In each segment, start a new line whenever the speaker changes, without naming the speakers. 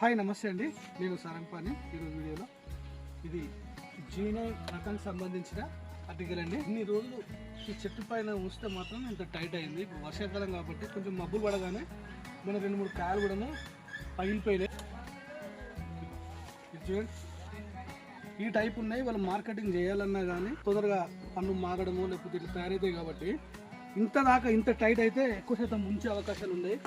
Hi నమస్తే అండి. నేను సారంపాని ఈరోజు వీడియోలో. ఇది జీనో రకానికి సంబంధించిన అర్టికల్ అండి. ఇన్ని రోజులు ఈ చెట్టు పైన ఉంచితే మాత్రం ఇంత టైట్ అయింది. ఇప్పుడు వర్షాకాలం కాబట్టి కొంచెం మబ్బులు పడగానే మన రెండు మూడు కాయలు కూడా పగిలిపోయినాయి. చూడండి. ఈ టైప్ ఉన్నాయి. వాళ్ళు మార్కెటింగ్ చేయాలన్నా కానీ తొందరగా పన్ను మాగడము లేకపోతే ఇట్లా తయారవుతాయి కాబట్టి ఇంత దాకా ఇంత టైట్ అయితే ఎక్కువ శాతం ముంచే అవకాశాలు ఉన్నాయి.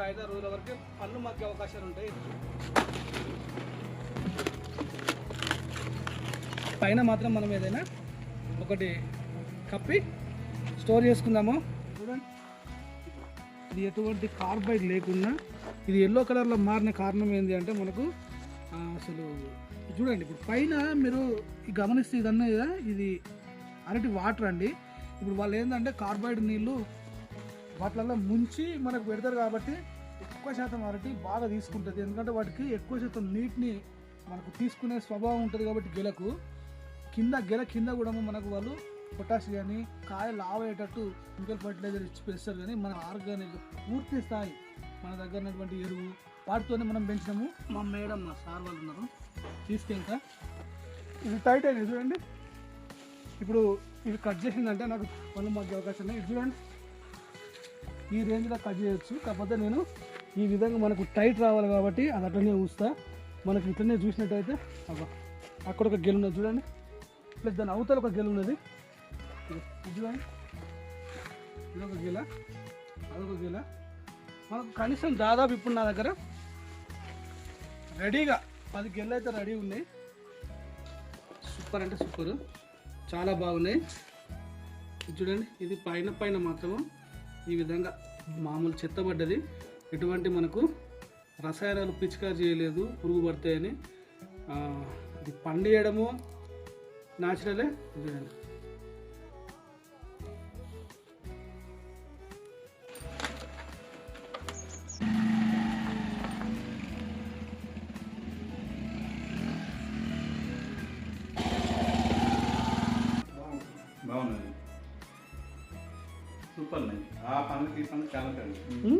ఒక ఐదారు రోజుల వరకు పళ్ళు మగ్గే అవకాశాలు ఉంటాయి. పైన మాత్రం మనం ఏదైనా ఒకటి కప్పి స్టోర్ చేసుకుందాము. చూడండి ఇది ఎటువంటి కార్బైడ్ లేకుండా ఇది ఎల్లో కలర్లో మారిన కారణం ఏంటి అంటే మనకు అసలు చూడండి ఇప్పుడు పైన మీరు గమనిస్తే ఇదన్నా కదా ఇది అరటి వాటర్ అండి. ఇప్పుడు వాళ్ళు ఏంటంటే కార్బైడ్ నీళ్ళు వాటిలలో ముంచి మనకు పెడతారు కాబట్టి ఎక్కువ శాతం అరటి బాగా తీసుకుంటుంది. ఎందుకంటే వాటికి ఎక్కువ శాతం నీటిని మనకు తీసుకునే స్వభావం ఉంటుంది కాబట్టి గెలకు. కింద గెల కింద కూడా మనకు వాళ్ళు పొటాష్ కానీ కాయ లావయ్యేటట్టు కెమికల్ ఫర్టిలైజర్ ఇచ్చి పెంచుతారు కానీ మన ఆర్గానిక్ పూర్తి స్థాయి మన దగ్గర ఉన్నటువంటి ఎరువు వాటితోనే మనం పెంచినాము. మా మేడం మా సార్ వాళ్ళు ఉన్నారు. తీసుకెళ్తా ఇది టైట్ అయింది చూడండి. ఇప్పుడు ఇది కట్ చేసిందంటే నాకు పనులు మధ్య అవకాశం ఉన్నాయి ఇది చూడండి. ఈ రేంజ్లో కట్ చేయొచ్చు. కాకపోతే నేను ఈ విధంగా మనకు టైట్ రావాలి కాబట్టి అది అట్లనే ఉంచుతా. మనకి ఇట్లనే చూసినట్టయితే అబ్బా అక్కడ ఒక గెలు ఉన్నది చూడండి. ప్లస్ దాని అవతల ఒక గెలు ఉన్నది. చూడండి. ఇది ఒక గెల అదొక గెల. మనకు కనీసం దాదాపు ఇప్పుడు నా దగ్గర రెడీగా పది గెళ్ళు అయితే రెడీ ఉన్నాయి. సూపర్ అంటే సూపర్. చాలా బాగున్నాయి. చూడండి ఇది పైన పైన మాత్రము. ఈ విధంగా మామూలు చెత్తబడ్డది. ఎటువంటి మనకు రసాయనాలు పిచికారి చేయలేదు పురుగు పడతాయని ఇది పండియడము న్యాచురలే చూడండి
సూపర్ ఆ పనులకి ఈ పనులు చాలా తేడా